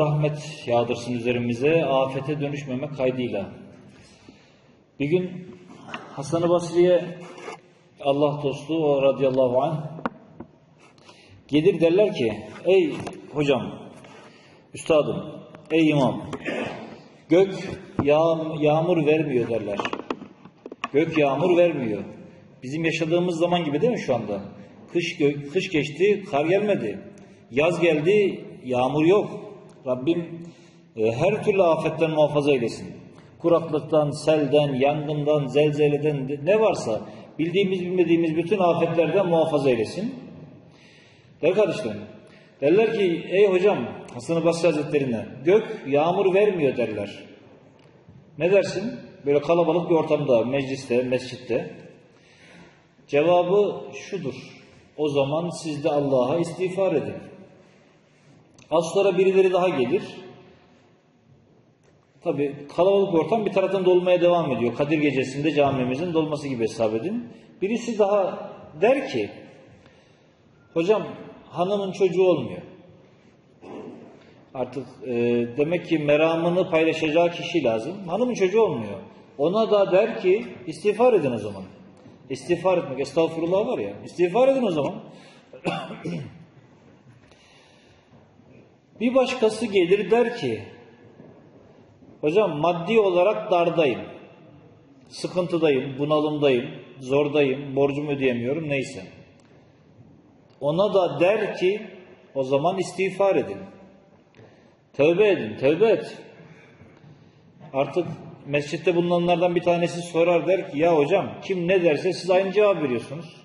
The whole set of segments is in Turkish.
rahmet yağdırsın üzerimize, afete dönüşmemek kaydıyla. Bir gün Hasan-ı Basri'ye Allah dostu o radıyallahu anh gelir derler ki ey hocam, üstadım, ey imam gök yağ, yağmur vermiyor derler. Gök yağmur vermiyor. Bizim yaşadığımız zaman gibi değil mi şu anda? Kış, kış geçti, kar gelmedi. Yaz geldi, yağmur yok. Rabbim e, her türlü afetten muhafaza eylesin. Kuraklıktan, selden, yangından, zelzeleden de- ne varsa bildiğimiz bilmediğimiz bütün afetlerden muhafaza eylesin. Değerli kardeşlerim, derler ki ey hocam Hasan-ı Basri Hazretleri'ne gök yağmur vermiyor derler. Ne dersin? Böyle kalabalık bir ortamda, mecliste, mescitte. Cevabı şudur. O zaman siz de Allah'a istiğfar edin. Az sonra birileri daha gelir. Tabi kalabalık ortam bir taraftan dolmaya devam ediyor. Kadir gecesinde camimizin dolması gibi hesap edin. Birisi daha der ki, hocam hanımın çocuğu olmuyor. Artık e, demek ki meramını paylaşacağı kişi lazım. Hanımın çocuğu olmuyor. Ona da der ki istiğfar edin o zaman. İstiğfar etmek, estağfurullah var ya. İstiğfar edin o zaman. Bir başkası gelir der ki hocam maddi olarak dardayım. Sıkıntıdayım, bunalımdayım, zordayım, borcumu ödeyemiyorum neyse. Ona da der ki o zaman istiğfar edin. Tövbe edin, tövbe et. Artık mescitte bulunanlardan bir tanesi sorar der ki ya hocam kim ne derse siz aynı cevap veriyorsunuz.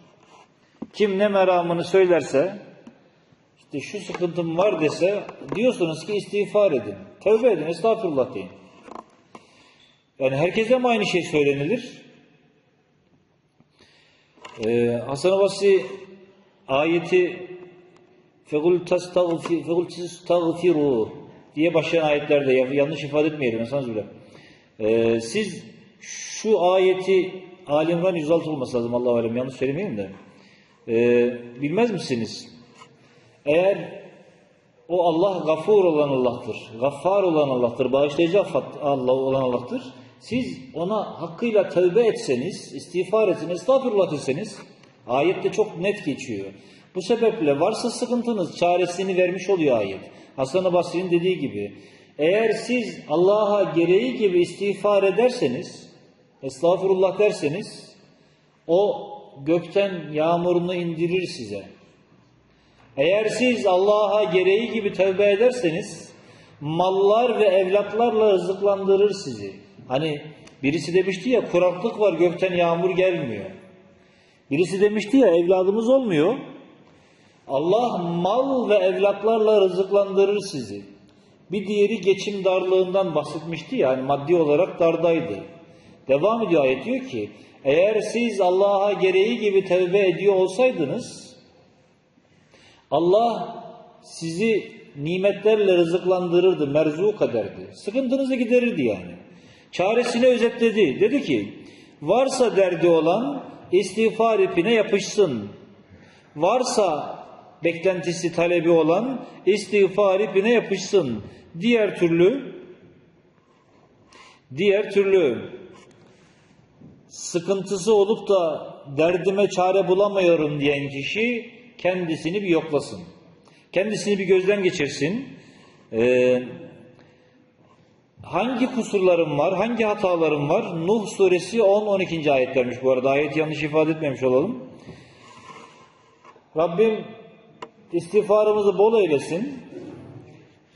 Kim ne meramını söylerse işte şu sıkıntım var dese diyorsunuz ki istiğfar edin. Tövbe edin, estağfurullah deyin. Yani herkese mi aynı şey söylenilir? Ee, Hasan-ı Basri ayeti فَقُلْ تَسْتَغْفِرُوا diye başlayan ayetlerde yanlış ifade etmeyelim insanız bile. Ee, siz şu ayeti Ali İmran 106 olması lazım Allah alem yanlış söylemeyeyim de. Ee, bilmez misiniz? Eğer o Allah gafur olan Allah'tır, gaffar olan Allah'tır, bağışlayıcı Allah olan Allah'tır. Siz ona hakkıyla tövbe etseniz, istiğfar etseniz, estağfurullah deseniz, ayette çok net geçiyor. Bu sebeple varsa sıkıntınız çaresini vermiş oluyor ayet. Hasan-ı Basri'nin dediği gibi, eğer siz Allah'a gereği gibi istiğfar ederseniz, estağfurullah derseniz, o gökten yağmurunu indirir size. Eğer siz Allah'a gereği gibi tövbe ederseniz mallar ve evlatlarla rızıklandırır sizi. Hani birisi demişti ya kuraklık var gökten yağmur gelmiyor. Birisi demişti ya evladımız olmuyor. Allah mal ve evlatlarla rızıklandırır sizi. Bir diğeri geçim darlığından bahsetmişti ya hani maddi olarak dardaydı. Devam ediyor ayet diyor ki eğer siz Allah'a gereği gibi tövbe ediyor olsaydınız Allah sizi nimetlerle rızıklandırırdı, merzuk ederdi. Sıkıntınızı giderirdi yani. Çaresini özetledi. Dedi ki, varsa derdi olan istiğfar ipine yapışsın. Varsa beklentisi, talebi olan istiğfar ipine yapışsın. Diğer türlü diğer türlü sıkıntısı olup da derdime çare bulamıyorum diyen kişi kendisini bir yoklasın. Kendisini bir gözden geçirsin. Ee, hangi kusurlarım var, hangi hatalarım var? Nuh suresi 10-12. ayetlermiş bu arada. Ayet yanlış ifade etmemiş olalım. Rabbim istiğfarımızı bol eylesin.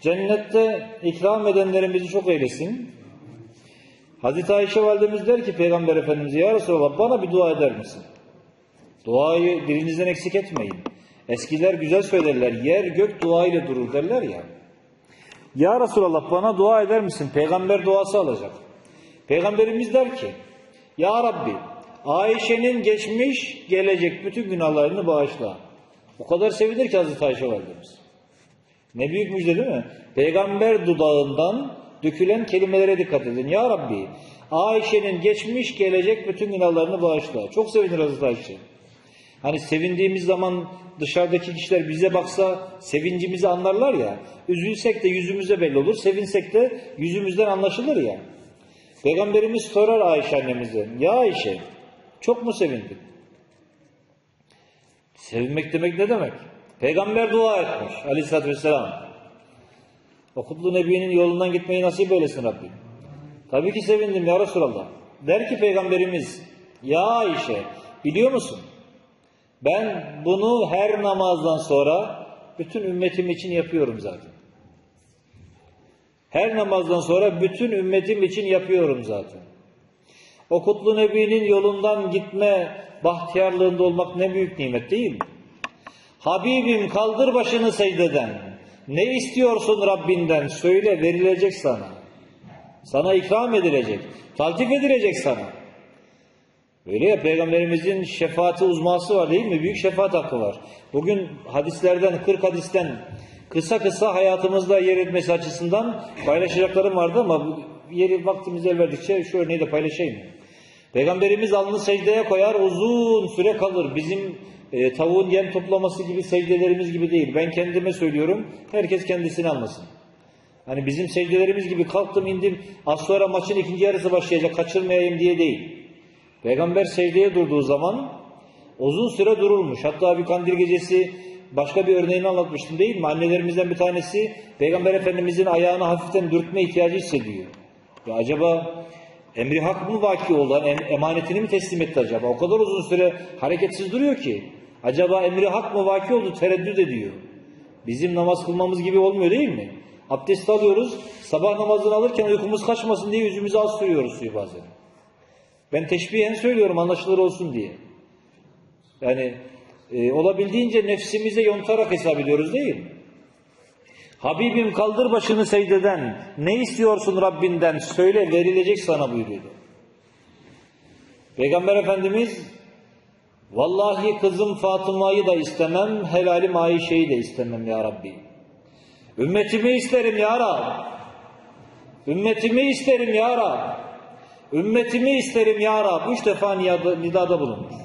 Cennette ikram edenlerimizi çok eylesin. Hazreti Ayşe validemiz der ki Peygamber Efendimiz'e Ya Resulallah bana bir dua eder misin? Duayı dilinizden eksik etmeyin. Eskiler güzel söylerler. Yer gök dua ile durur derler ya. Ya Resulallah bana dua eder misin? Peygamber duası alacak. Peygamberimiz der ki Ya Rabbi Ayşe'nin geçmiş gelecek bütün günahlarını bağışla. O kadar sevilir ki Hazreti Ayşe validemiz. Ne büyük müjde değil mi? Peygamber dudağından dökülen kelimelere dikkat edin. Ya Rabbi Ayşe'nin geçmiş gelecek bütün günahlarını bağışla. Çok sevinir Hazreti Ayşe. Hani sevindiğimiz zaman dışarıdaki kişiler bize baksa sevincimizi anlarlar ya. Üzülsek de yüzümüze belli olur. Sevinsek de yüzümüzden anlaşılır ya. Peygamberimiz sorar Ayşe annemize. Ya Ayşe çok mu sevindin? Sevinmek demek ne demek? Peygamber dua etmiş aleyhissalatü vesselam. O kutlu nebinin yolundan gitmeyi nasip eylesin Rabbim. Tabii ki sevindim ya Resulallah. Der ki Peygamberimiz, ya Ayşe biliyor musun? Ben bunu her namazdan sonra bütün ümmetim için yapıyorum zaten. Her namazdan sonra bütün ümmetim için yapıyorum zaten. O kutlu nebinin yolundan gitme bahtiyarlığında olmak ne büyük nimet değil mi? Habibim kaldır başını secdeden. Ne istiyorsun Rabbinden? Söyle verilecek sana. Sana ikram edilecek. Taltif edilecek sana. Öyle ya Peygamberimizin şefaati uzması var değil mi? Büyük şefaat hakkı var. Bugün hadislerden, 40 hadisten kısa kısa hayatımızda yer etmesi açısından paylaşacaklarım vardı ama yeri vaktimiz el verdikçe şu örneği de paylaşayım. Peygamberimiz alnını secdeye koyar uzun süre kalır. Bizim e, tavuğun yem toplaması gibi secdelerimiz gibi değil. Ben kendime söylüyorum. Herkes kendisini anlasın. Hani bizim secdelerimiz gibi kalktım indim az sonra maçın ikinci yarısı başlayacak kaçırmayayım diye değil. Peygamber secdeye durduğu zaman uzun süre durulmuş. Hatta bir kandil gecesi başka bir örneğini anlatmıştım değil mi? Annelerimizden bir tanesi Peygamber Efendimizin ayağını hafiften dürtme ihtiyacı hissediyor. Ya acaba emri hak mı vaki olan em- emanetini mi teslim etti acaba? O kadar uzun süre hareketsiz duruyor ki. Acaba emri hak mı vaki oldu tereddüt ediyor. Bizim namaz kılmamız gibi olmuyor değil mi? Abdest alıyoruz, sabah namazını alırken uykumuz kaçmasın diye yüzümüze az suyu bazen. Ben teşbihen söylüyorum anlaşılır olsun diye. Yani e, olabildiğince nefsimize yontarak hesap ediyoruz değil mi? Habibim kaldır başını secdeden. Ne istiyorsun Rabbinden? Söyle verilecek sana buyuruyordu. Peygamber Efendimiz Vallahi kızım Fatıma'yı da istemem, helalim Ayşe'yi de istemem ya Rabbi. Ümmetimi isterim ya Rab. Ümmetimi isterim ya Rab. Ümmetimi isterim ya Rab. Üç defa nidada, bulunmuş.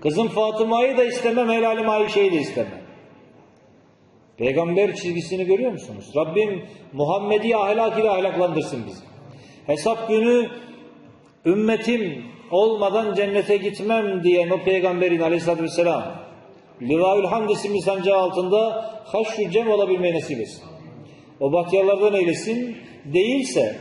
Kızım Fatıma'yı da istemem, helalim Ayşe'yi de istemem. Peygamber çizgisini görüyor musunuz? Rabbim Muhammedi ahlak ile ahlaklandırsın bizi. Hesap günü ümmetim olmadan cennete gitmem diyen o peygamberin aleyhissalatü vesselam Livaül Hamd isimli sancağı altında haşr cem olabilmeyi nasip etsin. O bahtiyarlardan eylesin. Değilse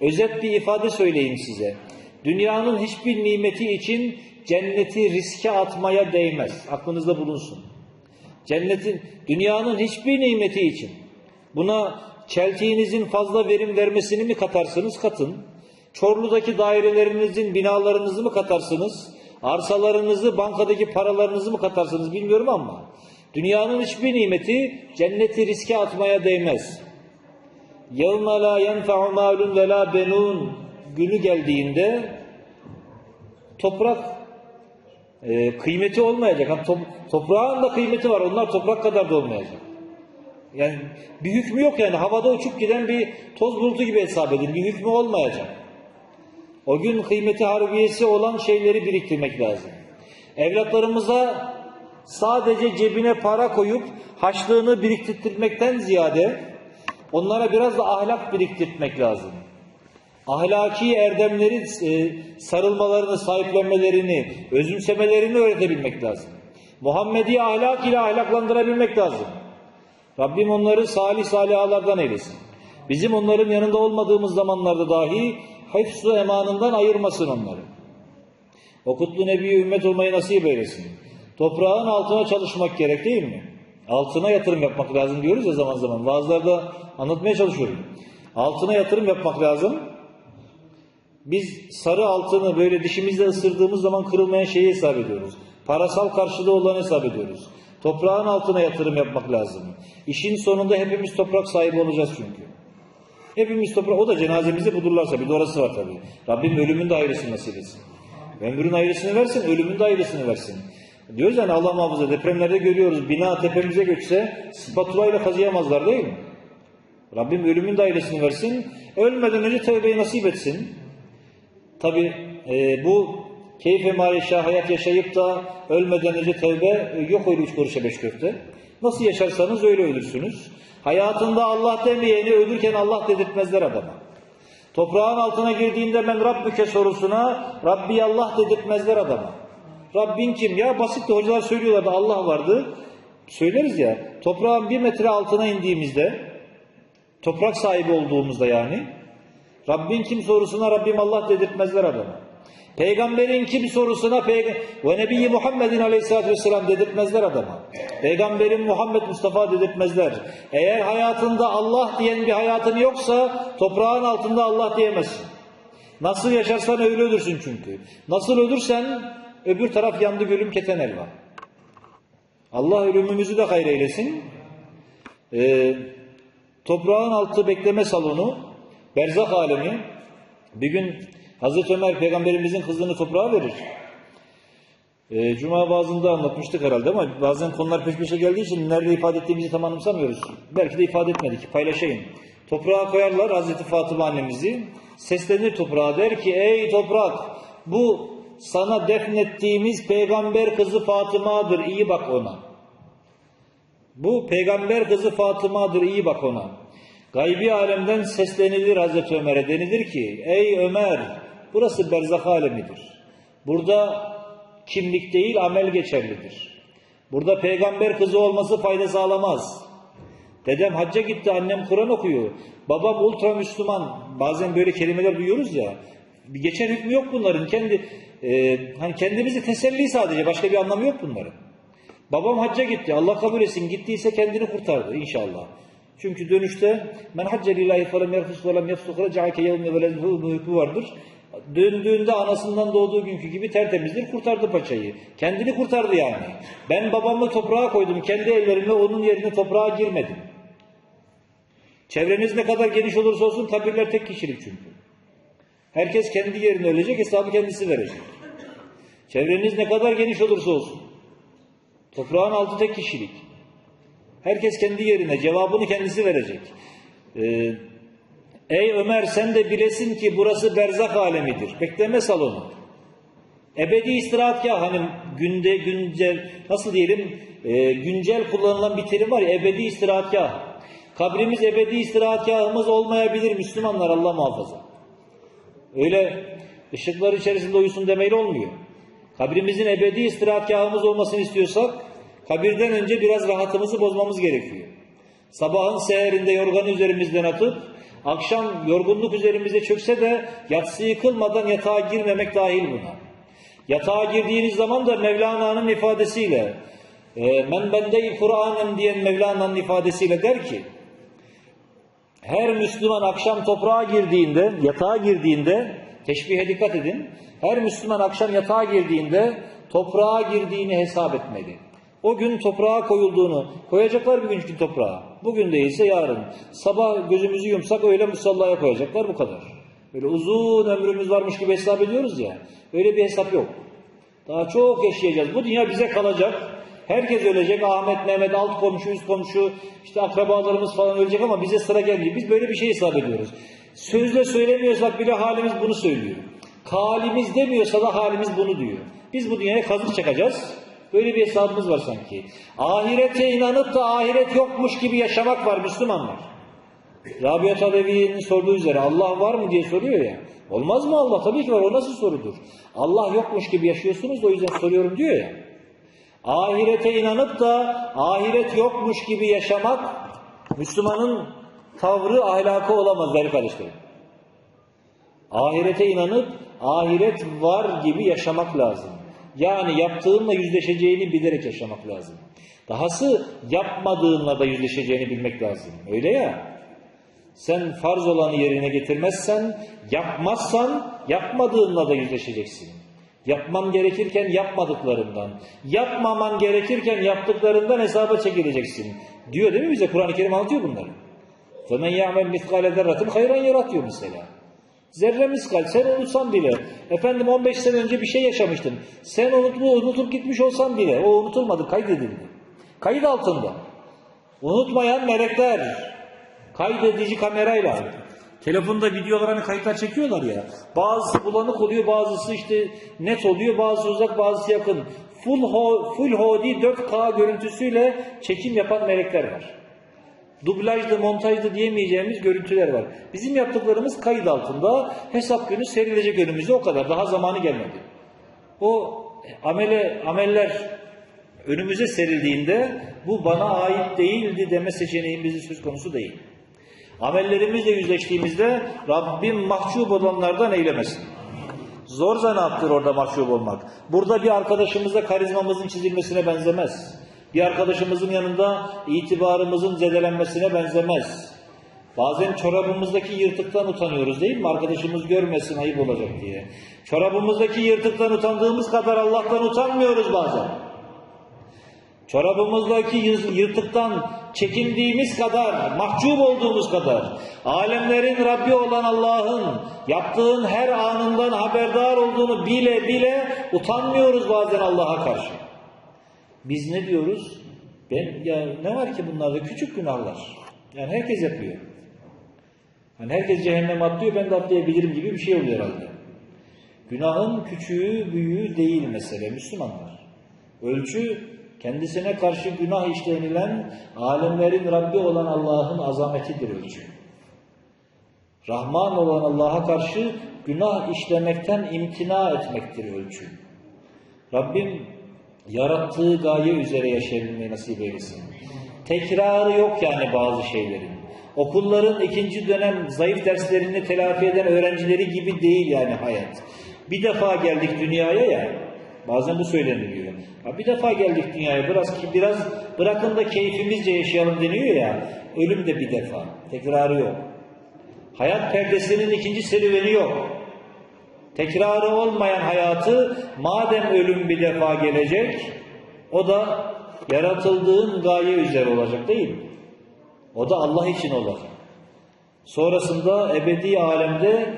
özet bir ifade söyleyeyim size. Dünyanın hiçbir nimeti için cenneti riske atmaya değmez. Aklınızda bulunsun. Cennetin, dünyanın hiçbir nimeti için buna çeltiğinizin fazla verim vermesini mi katarsınız? Katın. Çorlu'daki dairelerinizin binalarınızı mı katarsınız? Arsalarınızı, bankadaki paralarınızı mı katarsınız bilmiyorum ama dünyanın hiçbir nimeti cenneti riske atmaya değmez. يَوْمَ لَا يَنْفَعُ مَالٌ وَلَا بَنُونَ günü geldiğinde toprak e, kıymeti olmayacak. Hani top- toprağın da kıymeti var. Onlar toprak kadar da olmayacak. Yani bir hükmü yok yani. Havada uçup giden bir toz bulutu gibi hesap edin. Bir hükmü olmayacak. O gün kıymeti harbiyesi olan şeyleri biriktirmek lazım. Evlatlarımıza sadece cebine para koyup haçlığını biriktirtmekten ziyade onlara biraz da ahlak biriktirtmek lazım. Ahlaki erdemleri e, sarılmalarını, sahiplenmelerini, özümsemelerini öğretebilmek lazım. Muhammedi ahlak ile ahlaklandırabilmek lazım. Rabbim onları salih salihalardan eylesin. Bizim onların yanında olmadığımız zamanlarda dahi hıfzu emanından ayırmasın onları. O kutlu nebiye ümmet olmayı nasip eylesin. Toprağın altına çalışmak gerek değil mi? Altına yatırım yapmak lazım diyoruz ya zaman zaman. Vaazlarda anlatmaya çalışıyorum. Altına yatırım yapmak lazım. Biz sarı altını böyle dişimizle ısırdığımız zaman kırılmayan şeyi hesap ediyoruz. Parasal karşılığı olanı hesap ediyoruz. Toprağın altına yatırım yapmak lazım. İşin sonunda hepimiz toprak sahibi olacağız çünkü. Hepimiz toprak, o da cenazemizi bulurlarsa bir de orası var tabii. Rabbim ölümün de ayrısını nasip etsin. Ömrün ayrısını versin, ölümün de ayrısını versin. Diyoruz yani Allah muhafaza depremlerde görüyoruz. Bina tepemize göçse spatula ile kazıyamazlar değil mi? Rabbim ölümün de ayrısını versin. Ölmeden önce tövbeyi nasip etsin. Tabi bu keyfe mareşa hayat yaşayıp da ölmeden önce tevbe e, yok öyle üç kuruşa beş köfte. Nasıl yaşarsanız öyle ölürsünüz. Hayatında Allah demeyeni ölürken Allah dedirtmezler adama. Toprağın altına girdiğinde ben Rabbüke sorusuna Rabbi Allah dedirtmezler adama. Rabbin kim? Ya basit de hocalar söylüyorlardı Allah vardı. Söyleriz ya toprağın bir metre altına indiğimizde toprak sahibi olduğumuzda yani Rabbin kim sorusuna Rabbim Allah dedirtmezler adama. Peygamberin kim sorusuna peyg ve Nebiyyi Muhammedin Aleyhisselatü Vesselam dedirtmezler adama. Peygamberin Muhammed Mustafa dedirtmezler. Eğer hayatında Allah diyen bir hayatın yoksa toprağın altında Allah diyemezsin. Nasıl yaşarsan öyle ölürsün çünkü. Nasıl ölürsen öbür taraf yandı gülüm keten elva. Allah ölümümüzü de hayır eylesin. Ee, toprağın altı bekleme salonu, berzak alemi. Bir gün Hazreti Ömer peygamberimizin kızını toprağa verir. Ee, Cuma vaazında anlatmıştık herhalde ama bazen konular peş peşe geldiği için nerede ifade ettiğimizi tam anımsamıyoruz. Belki de ifade etmedik. Paylaşayım. Toprağa koyarlar Hazreti Fatıma annemizi. Seslenir toprağa der ki ey toprak bu sana defnettiğimiz peygamber kızı Fatıma'dır iyi bak ona. Bu peygamber kızı Fatıma'dır iyi bak ona. Gaybi alemden seslenilir Hazreti Ömer'e denilir ki ey Ömer burası berzak alemidir. Burada kimlik değil amel geçerlidir. Burada peygamber kızı olması fayda sağlamaz. Dedem hacca gitti annem Kur'an okuyor. Babam ultra Müslüman. Bazen böyle kelimeler duyuyoruz ya. Bir geçer hükmü yok bunların. Kendi e, hani kendimizi teselli sadece başka bir anlamı yok bunların. Babam hacca gitti. Allah kabul etsin. Gittiyse kendini kurtardı inşallah. Çünkü dönüşte men hacce lillahi felem yerfus ve lem yefsuk reca'ake yevme velezhu hükmü vardır. Döndüğünde anasından doğduğu günkü gibi tertemizdir. Kurtardı paçayı. Kendini kurtardı yani. Ben babamı toprağa koydum. Kendi ellerimle onun yerine toprağa girmedim. Çevreniz ne kadar geniş olursa olsun tabirler tek kişilik çünkü. Herkes kendi yerine ölecek, hesabı kendisi verecek. Çevreniz ne kadar geniş olursa olsun. Toprağın altı tek kişilik. Herkes kendi yerine cevabını kendisi verecek. Ee, ey Ömer sen de bilesin ki burası berzak alemidir. Bekleme salonu. Ebedi istirahatgah hani günde güncel nasıl diyelim e, güncel kullanılan bir terim var ya ebedi istirahatgah. Kabrimiz ebedi istirahatgahımız olmayabilir Müslümanlar Allah muhafaza. Öyle ışıklar içerisinde uyusun demeyle olmuyor. Kabrimizin ebedi istirahatgahımız olmasını istiyorsak kabirden önce biraz rahatımızı bozmamız gerekiyor. Sabahın seherinde yorganı üzerimizden atıp akşam yorgunluk üzerimize çökse de yatsıyı kılmadan yatağa girmemek dahil buna. Yatağa girdiğiniz zaman da Mevlana'nın ifadesiyle e, men bende Kur'an'ım diyen Mevlana'nın ifadesiyle der ki her Müslüman akşam toprağa girdiğinde, yatağa girdiğinde, teşbihe dikkat edin, her Müslüman akşam yatağa girdiğinde toprağa girdiğini hesap etmeli. O gün toprağa koyulduğunu, koyacaklar bir gün çünkü toprağa. Bugün değilse yarın. Sabah gözümüzü yumsak öyle musallaya koyacaklar bu kadar. Böyle uzun ömrümüz varmış gibi hesap ediyoruz ya. Öyle bir hesap yok. Daha çok yaşayacağız. Bu dünya bize kalacak. Herkes ölecek. Ahmet, Mehmet, alt komşu, üst komşu, işte akrabalarımız falan ölecek ama bize sıra gelmiyor. Biz böyle bir şey hesap ediyoruz. Sözle söylemiyorsak bile halimiz bunu söylüyor. Kalimiz demiyorsa da halimiz bunu diyor. Biz bu dünyaya kazık çakacağız. Böyle bir hesabımız var sanki. Ahirete inanıp da ahiret yokmuş gibi yaşamak var Müslümanlar. Rabia Talevi'nin sorduğu üzere Allah var mı diye soruyor ya. Olmaz mı Allah? Tabii ki var. O nasıl sorudur? Allah yokmuş gibi yaşıyorsunuz o yüzden soruyorum diyor ya. Ahirete inanıp da ahiret yokmuş gibi yaşamak Müslümanın tavrı ahlakı olamaz değerli kardeşlerim. Ahirete inanıp ahiret var gibi yaşamak lazım. Yani yaptığınla yüzleşeceğini bilerek yaşamak lazım. Dahası yapmadığınla da yüzleşeceğini bilmek lazım. Öyle ya. Sen farz olanı yerine getirmezsen, yapmazsan yapmadığınla da yüzleşeceksin. Yapman gerekirken yapmadıklarından, yapmaman gerekirken yaptıklarından hesaba çekileceksin. Diyor değil mi bize? Kur'an-ı Kerim anlatıyor bunları. فَمَنْ يَعْمَلْ مِثْقَالَ ذَرَّةٍ خَيْرًا yaratıyor mesela. Zerre miskal sen unutsan bile efendim 15 sene önce bir şey yaşamıştın. Sen unutma, unutup gitmiş olsan bile o unutulmadı kaydedildi. Kayıt altında. Unutmayan melekler kaydedici kamerayla Telefonda videolar hani kayıtlar çekiyorlar ya. Bazısı bulanık oluyor, bazısı işte net oluyor, bazısı uzak, bazısı yakın. Full, ho, full HD 4K görüntüsüyle çekim yapan melekler var. Dublajlı, montajlı diyemeyeceğimiz görüntüler var. Bizim yaptıklarımız kayıt altında. Hesap günü serilecek önümüzde o kadar. Daha zamanı gelmedi. O amele, ameller önümüze serildiğinde bu bana ait değildi deme seçeneğimizin söz konusu değil. Amellerimizle yüzleştiğimizde Rabbim mahcup olanlardan eylemesin. Zor zanaattır orada mahcup olmak. Burada bir arkadaşımıza karizmamızın çizilmesine benzemez. Bir arkadaşımızın yanında itibarımızın zedelenmesine benzemez. Bazen çorabımızdaki yırtıktan utanıyoruz değil mi? Arkadaşımız görmesin ayıp olacak diye. Çorabımızdaki yırtıktan utandığımız kadar Allah'tan utanmıyoruz bazen. Çorabımızdaki yırtıktan çekindiğimiz kadar, mahcup olduğumuz kadar, alemlerin Rabbi olan Allah'ın yaptığın her anından haberdar olduğunu bile bile utanmıyoruz bazen Allah'a karşı. Biz ne diyoruz? Ben ya ne var ki bunlarda küçük günahlar. Yani herkes yapıyor. Hani herkes cehenneme atlıyor ben de atlayabilirim gibi bir şey oluyor herhalde. Günahın küçüğü büyüğü değil mesele Müslümanlar. Ölçü kendisine karşı günah işlenilen alemlerin Rabbi olan Allah'ın azametidir ölçü. Rahman olan Allah'a karşı günah işlemekten imtina etmektir ölçü. Rabbim yarattığı gaye üzere yaşayabilmeyi nasip eylesin. Tekrarı yok yani bazı şeylerin. Okulların ikinci dönem zayıf derslerini telafi eden öğrencileri gibi değil yani hayat. Bir defa geldik dünyaya ya, bazen bu söyleniliyor. Ha bir defa geldik dünyaya, biraz ki biraz bırakın da keyfimizce yaşayalım deniyor ya, ölüm de bir defa, tekrarı yok. Hayat perdesinin ikinci serüveni yok. Tekrarı olmayan hayatı madem ölüm bir defa gelecek o da yaratıldığın gaye üzere olacak değil mi? O da Allah için olacak. Sonrasında ebedi alemde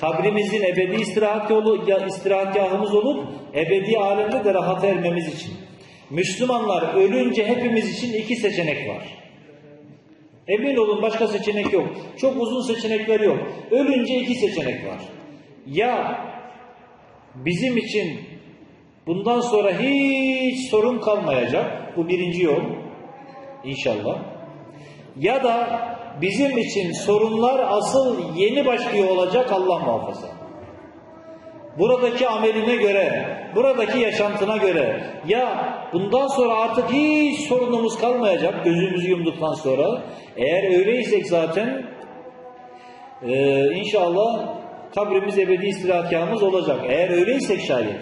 kabrimizin ebedi istirahat yolu, istirahatgahımız olup ebedi alemde de rahat ermemiz için. Müslümanlar ölünce hepimiz için iki seçenek var. Emin olun başka seçenek yok. Çok uzun seçenekler yok. Ölünce iki seçenek var. Ya bizim için bundan sonra hiç sorun kalmayacak. Bu birinci yol. İnşallah. Ya da bizim için sorunlar asıl yeni başlıyor olacak Allah muhafaza. Buradaki ameline göre, buradaki yaşantına göre ya bundan sonra artık hiç sorunumuz kalmayacak gözümüzü yumduktan sonra eğer öyleysek zaten e, inşallah kabrimiz ebedi istirahatgahımız olacak. Eğer öyleysek şayet.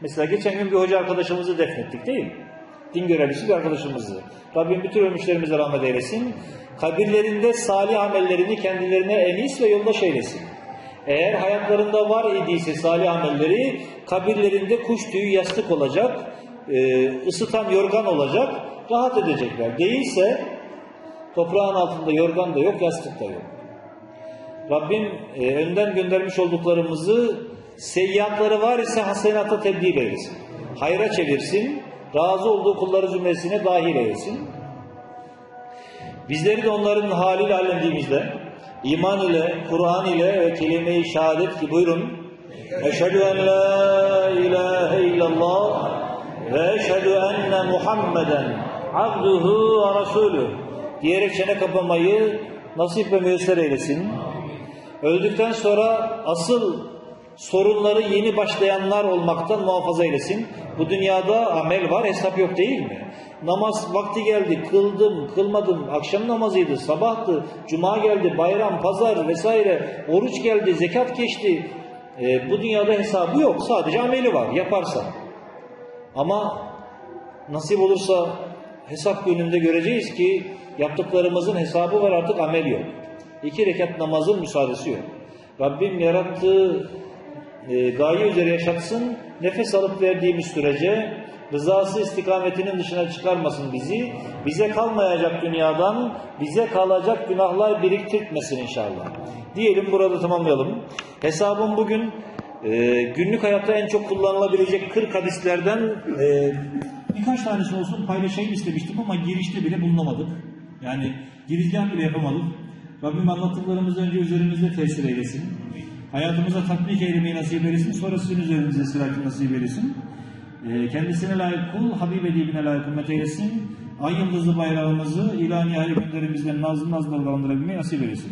Mesela geçen gün bir hoca arkadaşımızı defnettik değil mi? Din görevlisi bir arkadaşımızı. Rabbim bütün ölmüşlerimize rahmet eylesin. Kabirlerinde salih amellerini kendilerine enis ve yoldaş eylesin. Eğer hayatlarında var idiyse salih amelleri kabirlerinde kuş tüyü yastık olacak, e, ısıtan yorgan olacak, rahat edecekler. Değilse toprağın altında yorgan da yok, yastık da yok. Rabbim e, önden göndermiş olduklarımızı seyyiatları var ise hasenata tebdil eylesin. Hayra çevirsin, razı olduğu kulları zümresine dahil eylesin. Bizleri de onların haliyle hallendiğimizde iman ile, Kur'an ile ve kelime-i şehadet ki buyurun Eşhedü en la ilahe illallah ve eşhedü enne Muhammeden abduhu ve rasulü diyerek çene kapamayı nasip ve müyesser eylesin. Öldükten sonra asıl sorunları yeni başlayanlar olmaktan muhafaza eylesin. Bu dünyada amel var, hesap yok değil mi? Namaz vakti geldi, kıldım, kılmadım, akşam namazıydı, sabahtı, cuma geldi, bayram, pazar vesaire, oruç geldi, zekat geçti. Ee, bu dünyada hesabı yok, sadece ameli var, yaparsan. Ama nasip olursa hesap gününde göreceğiz ki yaptıklarımızın hesabı var artık amel yok. İki rekat namazın müsaadesi yok. Rabbim yarattığı e, gaye üzere yaşatsın, nefes alıp verdiğimiz sürece rızası istikametinin dışına çıkarmasın bizi, bize kalmayacak dünyadan, bize kalacak günahlar biriktirtmesin inşallah. Diyelim burada tamamlayalım. Hesabım bugün e, günlük hayatta en çok kullanılabilecek 40 hadislerden e, birkaç tanesi olsun paylaşayım istemiştim ama girişte bile bulunamadık. Yani girizgah bile yapamadık. Rabbim anlattıklarımızı önce üzerimizde tesir eylesin. Hayatımıza tatbik eylemeyi nasip eylesin. Sonra sizin üzerinize sıratı nasip eylesin. Ee, kendisine layık kul, Habib edibine layık ümmet eylesin. Ay yıldızlı bayrağımızı günlerimizden nazlı nazlı dalgalandırabilmeyi nasip eylesin.